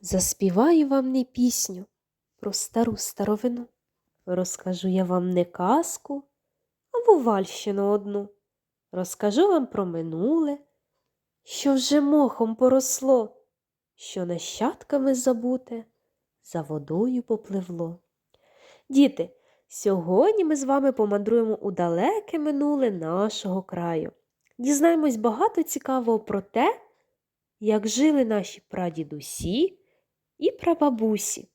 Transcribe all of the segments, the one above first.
Заспіваю вам не пісню про стару старовину. Розкажу я вам не казку, а бувальщину одну. Розкажу вам про минуле, що вже мохом поросло, що нащадками забуте, за водою попливло. Діти, сьогодні ми з вами помандруємо у далеке минуле нашого краю. Дізнаємось багато цікавого про те, як жили наші прадідусі і прабабусі.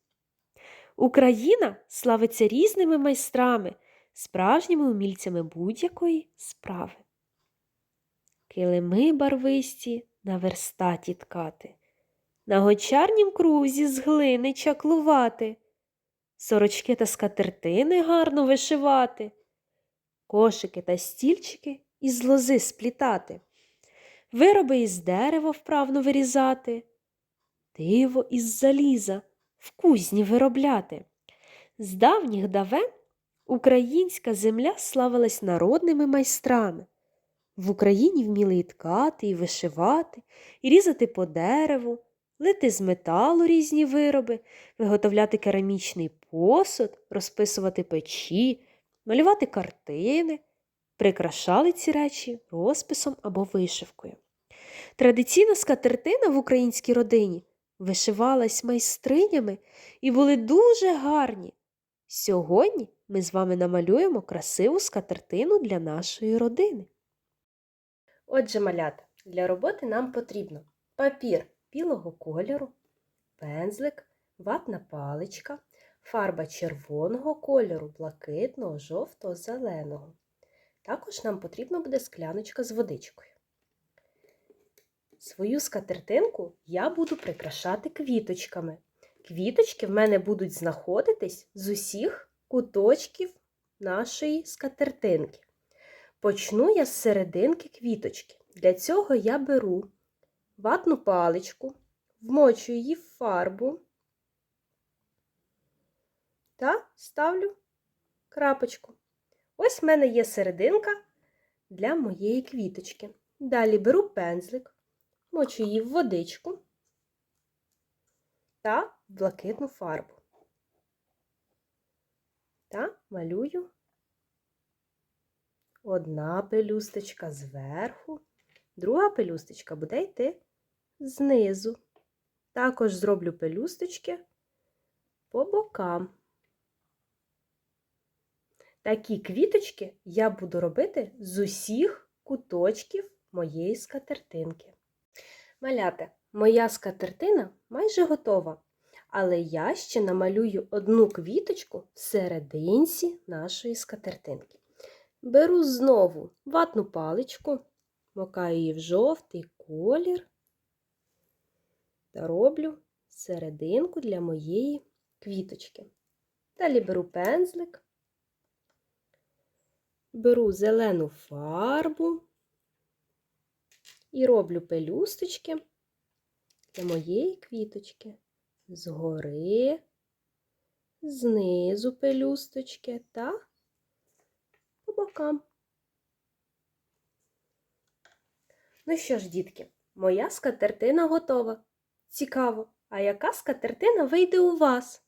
Україна славиться різними майстрами, справжніми умільцями будь-якої справи. Килими барвисті на верстаті ткати, на гончарнім крузі з глини чаклувати, сорочки та скатертини гарно вишивати, кошики та стільчики із лози сплітати, вироби із дерева вправно вирізати, диво із заліза в кузні виробляти. З давніх давен українська земля славилась народними майстрами. В Україні вміли і ткати, і вишивати, і різати по дереву, лити з металу різні вироби, виготовляти керамічний посуд, розписувати печі, малювати картини, прикрашали ці речі розписом або вишивкою. Традиційна скатертина в українській родині вишивалась майстринями і були дуже гарні. Сьогодні ми з вами намалюємо красиву скатертину для нашої родини. Отже, малята, для роботи нам потрібно папір білого кольору, пензлик, ватна паличка, фарба червоного кольору, блакитного, жовтого, зеленого. Також нам потрібна буде скляночка з водичкою. Свою скатертинку я буду прикрашати квіточками. Квіточки в мене будуть знаходитись з усіх куточків нашої скатертинки. Почну я з серединки квіточки. Для цього я беру ватну паличку, вмочу її в фарбу та ставлю крапочку. Ось в мене є серединка для моєї квіточки. Далі беру пензлик, мочу її в водичку та блакитну фарбу. Та малюю одна пелюсточка зверху, друга пелюсточка буде йти знизу. Також зроблю пелюсточки по бокам. Такі квіточки я буду робити з усіх куточків моєї скатертинки. Маляте, моя скатертина майже готова, але я ще намалюю одну квіточку в серединці нашої скатертинки. Беру знову ватну паличку, макаю її в жовтий колір та роблю серединку для моєї квіточки. Далі беру пензлик, беру зелену фарбу і роблю пелюсточки для моєї квіточки. Згори, знизу пелюсточки та по бокам. Ну що ж, дітки, моя скатертина готова. Цікаво, а яка скатертина вийде у вас?